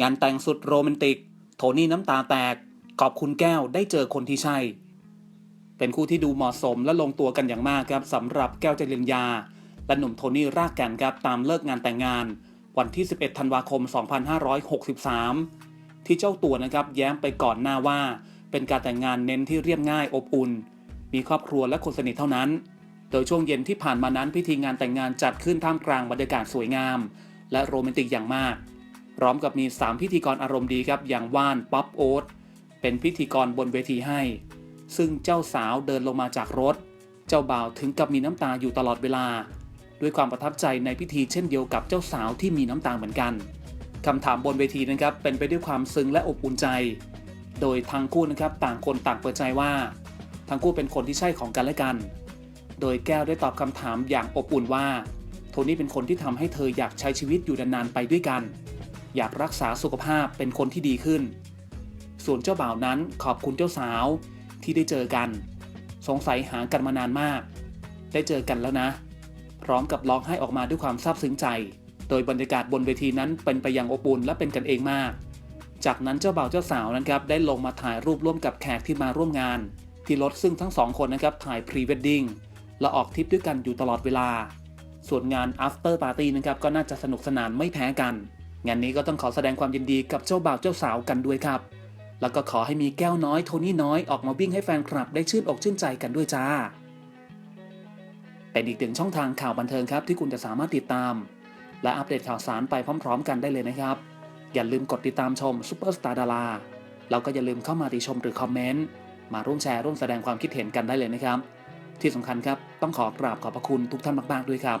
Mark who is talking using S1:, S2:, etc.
S1: งานแต่งสุดโรแมนติก โทนี่น้ำตาแตก ขอบคุณแก้วได้เจอคนที่ใช่ เป็นคู่ที่ดูเหมาะสมและลงตัวกันอย่างมากครับสำหรับแก้วจริญญา และหนุ่มโทนี่รากแก่นครับตามเลิกงานแต่งงาน วันที่ 11 ธันวาคม 2563 ที่เจ้าตัวนะครับแย้มไปก่อนหน้าว่า เป็นการแต่งงานเน้นที่เรียบง่ายอบอุ่น มีครอบครัวและคนสนิทเท่านั้น โดยช่วงเย็นที่ผ่านมานั้นพิธีงานแต่งงานจัดขึ้นท่ามกลางบรรยากาศสวยงาม และโรแมนติกอย่างมาก พร้อมกับมี 3 พิธีกรอารมณ์ดีครับ อย่างว่านป๊อปโอ๊ตเป็นพิธีกรบนเวทีให้ ซึ่งเจ้าสาวเดินลงมาจากรถ เจ้าบ่าวถึงกับมีน้ำตาอยู่ตลอดเวลา ด้วยความประทับใจในพิธีเช่นเดียวกับเจ้าสาวที่มีน้ำตาเหมือนกันคำถามบนเวทีนะครับเป็นไปด้วยความซึ้งและอบอุ่นใจ โดยทั้งคู่นะครับต่างคนต่างเปิดใจว่า ทั้งคู่เป็นคนที่ใช่ของกันและกัน โดยแก้วได้ตอบคำถามอย่างอบอุ่นว่า โทนี่เป็นคนที่ทำให้เธออยากใช้ชีวิตอยู่นานๆไปด้วยกัน อยากรักษาสุขภาพเป็นคนที่ดีขึ้น ส่วนเจ้าบ่าวนั้นขอบคุณเจ้าสาวที่ได้เจอกัน สงสัยหากันมานานมาก ได้เจอกันแล้วนะ พร้อมกับร้องไห้ออกมาด้วยความซาบซึ้งใจ โดยบรรยากาศบนเวทีนั้นเป็นไปอย่างอบอุ่นและเป็นกันเองมาก จากนั้นเจ้าบ่าวเจ้าสาวนะครับได้ลงมาถ่ายรูปร่วมกับแขกที่มาร่วมงาน ที่รถซึ่งทั้งสองคนนะครับถ่ายพรีเวดดิ้งและออกทริปด้วยกันอยู่ตลอดเวลา ส่วนงาน after party นะครับก็น่าจะสนุกสนานไม่แพ้กัน งานนี้ก็ต้องขอแสดงความยินดีกับเจ้าบ่าวเจ้าสาวกันด้วยครับ แล้วก็ขอให้มีแก้วน้อยโทนี่น้อยออกมาวิ่งให้แฟนคลับได้ชื่นอกชื่นใจกันด้วยจ้า เป็นอีกหนึ่งช่องทางข่าวบันเทิงครับที่คุณจะสามารถติดตาม และอัปเดตข่าวสารไปพร้อม ๆ กันได้เลยนะครับ อย่าลืมกดติดตามชมซุปเปอร์สตาร์ดาราแล้วก็อย่าลืมเข้ามาติชมหรือคอมเมนต์มาร่วมแชร์ร่วมแสดงความคิดเห็นกันได้เลยนะครับ ที่สำคัญครับต้องขอกราบขอบพระคุณทุกท่านมาก ๆ ด้วยครับ